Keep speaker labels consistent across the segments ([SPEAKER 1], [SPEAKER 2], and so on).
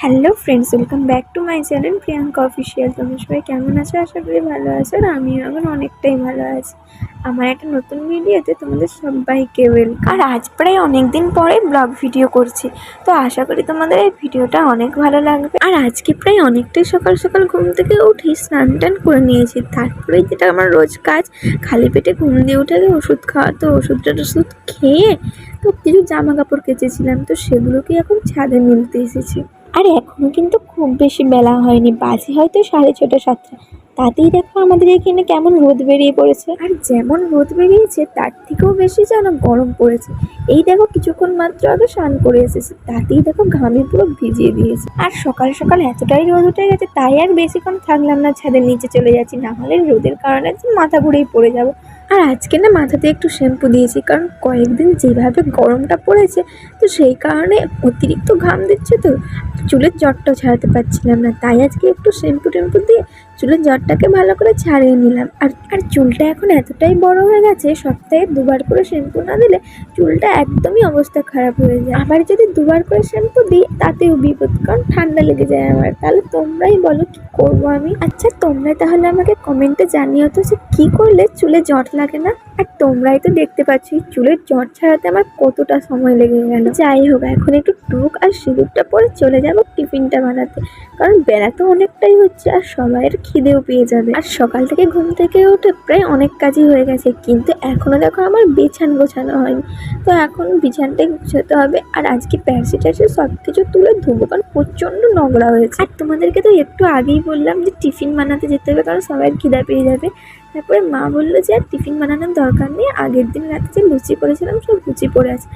[SPEAKER 1] Hello friends welcome back to my channel Priyanka official তোমরা সবাই কেমন আছো? আশা করি ভালো আছো আর আমিও এখন অনেকটাই ভালো আছি। আমার একটা নতুন ভিডিওতে তোমাদের সবাইকে ওয়েলকাম আর আজ প্রায় অনেক দিন পরে ব্লগ ভিডিও করছি। তো আশা করি তোমাদের এই ভিডিওটা অনেক ভালো লাগবে। আর আজকে প্রায় অনেকটাই সকাল সকাল ঘুম থেকে উঠি স্নান টান করে নিয়েছি। তারপরে যেটা আমার রোজ কাজ, খালি পেটে ঘুম দিয়ে উঠে ওষুধ খাওয়া, তো ওষুধটা ওষুধ খেয়ে তো কিছু জামা কাপড় কেচেছিলাম। তো সেগুলোকে এখন ছাদে মিলতে এসেছি। আর এখনও কিন্তু খুব বেশি বেলা হয়নি। বাজে হয়তো সাড়ে ছটা, সাতটা। তাতেই দেখো আমাদের এখানে কেমন রোদ বেরিয়ে পড়েছে। আর যেমন রোদ বেরিয়েছে, তার থেকেও বেশি যেন গরম পড়েছে। এই দেখো কিছুক্ষণ মাত্র আগে স্নান করে এসেছে। তাতেই দেখো ঘামে পুরো ভিজিয়ে দিয়েছে। আর সকাল সকাল এতটাই রোদ উঠে গেছে, তাই আর বেশিক্ষণ থাকলাম না, ছাদের নিচে চলে যাচ্ছি। না হলে রোদের কারণে মাথা ঘুরেই পড়ে যাব। আর আজকে না মাথাতে একটু শ্যাম্পু দিয়েছি, কারণ কয়েকদিন যেভাবে গরমটা পড়েছে, তো সেই কারণে অতিরিক্ত ঘাম দিচ্ছে তো। চুলের জটটাও ছাড়াতে পারছিলাম না, তাই আজকে একটু শ্যাম্পু টেম্পু দিয়ে চুলের জটটাকে ভালো করে ছাড়িয়ে নিলাম। আর আর চুলটা এখন এতটাই বড় হয়ে গেছে, সপ্তাহে দুবার করে শ্যাম্পু না দিলে চুলটা একদমই অবস্থা খারাপ হয়ে যায়। আবার যদি দুবার করে শ্যাম্পু দিই, তাতেও বিপদ, কারণ ঠান্ডা লেগে যায় আমার। তাহলে তোমরাই বলো কি করব আমি? আচ্ছা তোমরা তাহলে আমাকে কমেন্টে জানিও তো যে কী করলে চুলে জট লাগে না? আর তোমরাই তো দেখতে পাচ্ছ, চুলের জট ছাড়াতে আমার কতটা সময় লেগে গেল। যাই হোক, এখন একটু টুক আর সিঁদুরটা পরে চলে যাব টিফিনটা বানাতে। কারণ বেলা তো অনেকটাই হচ্ছে আর সবাইয়ের খিদেও পেয়ে যাবে। আর সকাল থেকে ঘুম থেকে উঠে প্রায় অনেক কাজই হয়ে গেছে, কিন্তু এখনও দেখো আমার বিছান গোছানো হয়নি। তো এখন বিছানটাই গুছাতে হবে, আর আজকে প্যাসি ট্যাসি সব কিছু তুলে ধুবো, কারণ প্রচণ্ড নোংরা হয়েছে। আর তোমাদেরকে তো একটু আগেই বললাম যে টিফিন বানাতে যেতে হবে, কারণ সবাই খিদা পেয়ে যাবে। তারপরে মা বলল যে, আর টিফিন বানানোর দরকার নেই, আগের দিন রাতে যে লুচি করেছিলাম, সব লুচি পড়ে আছে।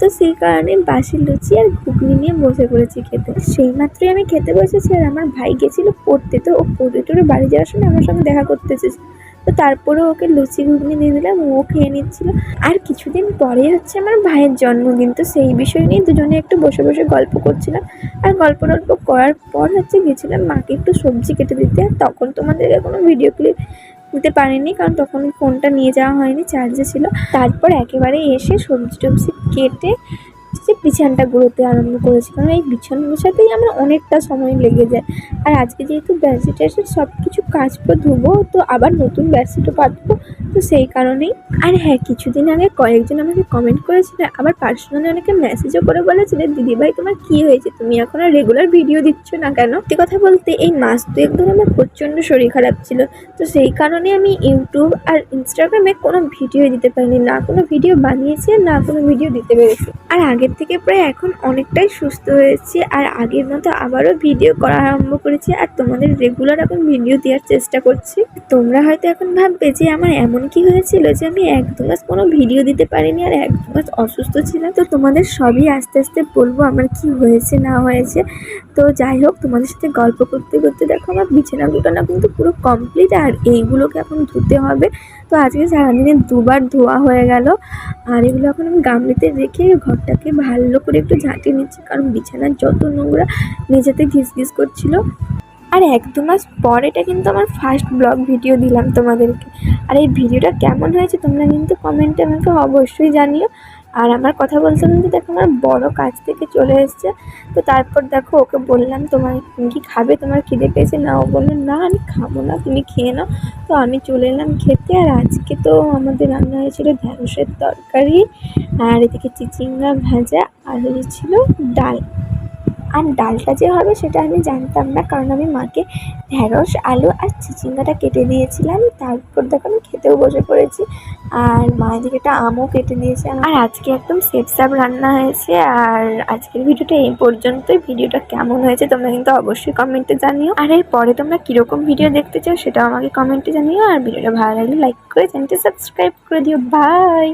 [SPEAKER 1] তো সেই কারণে বাসি লুচি আর ঘুগনি নিয়ে বসে পড়েছি খেতে। সেই মাত্রই আমি খেতে বসেছি আর আমার ভাই গেছিল পড়তে। তো ও পড়ে টড়ে বাড়ি যাওয়ার সময় আমার সঙ্গে দেখা করতে এসেছে। তো তারপরে ওকে লুচি, ঘুগনি দিয়ে দিলাম, ও খেয়ে নিচ্ছিল। আর কিছুদিন পরে হচ্ছে আমার ভাইয়ের জন্মদিন, তো সেই বিষয় নিয়ে দুজনে একটু বসে বসে গল্প করছিলাম। আর গল্প টল্প করার পর হচ্ছে গেছিলাম মাকে একটু সবজি কেটে দিতে। আর তখন তোমাদেরকে কোনো ভিডিও ক্লিপ নিতে পারেনি, কারণ তখন ফোনটা নিয়ে যাওয়া হয়নি চার্জে ছিল। তারপর একেবারে এসে সবজি টবজি কেটে যে বিছানটা গুঁড়োতে আরম্ভ করেছি। কারণ এই বিছান গুছাতেই আমার অনেকটা সময় লেগে যায়। আর আজকে যেহেতু বেডশিট এসে সব কিছু কাজ করে ধুবো, তো আবার নতুন ব্যাডশিটও পাতবো। তো সেই কারণেই। আর হ্যাঁ কিছুদিন আগে কয়েকজন আমাকে কমেন্ট করেছিল, আবার পার্সোনালি অনেকে মেসেজও করে বলেছিল দিদিভাই তোমার কী হয়েছে? তুমি এখন আর রেগুলার ভিডিও দিচ্ছ না কেন? সত্যি কথা বলতে, এই মাস দুয়েক ধরে আমার প্রচণ্ড শরীর খারাপ ছিল। তো সেই কারণে আমি ইউটিউব আর ইনস্টাগ্রামে কোনো ভিডিও দিতে পারিনি, না কোনো ভিডিও বানিয়েছি না কোনো ভিডিও দিতে পেরেছি। আর আগের থেকে প্রায় এখন অনেকটাই সুস্থ হয়েছি, আর আগের মতো আবারও ভিডিও করা আরম্ভ করেছি, আর তোমাদের রেগুলার এখন ভিডিও দেওয়ার চেষ্টা করছি। তোমরা হয়তো এখন ভাববে যে, আমার এমন কি হয়েছিল যে আমি এক দু মাস কোনো ভিডিও দিতে পারিনি আর এক দু মাস অসুস্থ ছিলাম। তো তোমাদের সবই আস্তে আস্তে বলব আমার কি হয়েছে, না হয়েছে। তো যাই হোক, তোমাদের সাথে গল্প করতে করতে দেখো আমার বিছানা গুটানো কিন্তু পুরো কমপ্লিট আর এইগুলোকে এখন ধুতে হবে। তো আজকে সারাদিনে দুবার ধোয়া হয়ে গেল। আর এগুলো এখন আমি গামলিতে রেখে ঘরটাকে ভালো করে একটু ঝাঁটিয়ে নিচ্ছি। কারণ বিছানার যত নোংরা, মেঝেতে ঘিস ঘিস করছিল। আর এক দু মাস পর এটা কিন্তু আমার ফার্স্ট ব্লগ ভিডিও দিলাম তোমাদেরকে। আর এই ভিডিওটা কেমন হয়েছে তোমরা কিন্তু কমেন্টে আমাকে অবশ্যই জানিও। আর আমার কথা বলতে বলতে দেখো আমার বড় কাজ থেকে চলে এসছে। তো তারপর দেখো ওকে বললাম, তোমার তুমি কি খাবে? তোমার খিদে পেয়েছে? না, ও বলল, না, আমি খাব না, তুমি খেয়ে নাও। তো আমি চলে এলাম খেতে। আর আজকে তো আমাদের রান্না হয়েছিল ঢ্যাঁড়সের তরকারি। আর এদিকে চিচিঙ্গা ভাজা, আর হয়েছিল ডাল। আর ডালটা যে হবে সেটা আমি জানতাম না, কারণ আমি মাকে ঢ্যাঁড়স আলু আর চিচিঙ্গাটা কেটে দিয়েছিলাম তারপর দেখো আমি খেতেও বসে পড়েছি। আর মা এদিকে একটা আমও কেটে দিয়েছে আর আজকে একদম সেপ সাপ রান্না হয়েছে। আর আজকের ভিডিওটা এই পর্যন্তই। ভিডিওটা কেমন হয়েছে তোমরা কিন্তু অবশ্যই কমেন্টে জানিও। আর এর পরে তোমরা কীরকম ভিডিও দেখতে চাও সেটাও আমাকে কমেন্টে জানিও। আর ভিডিওটা ভালো লাগলে লাইক করে চ্যানেলটি সাবস্ক্রাইব করে দিও। বাই!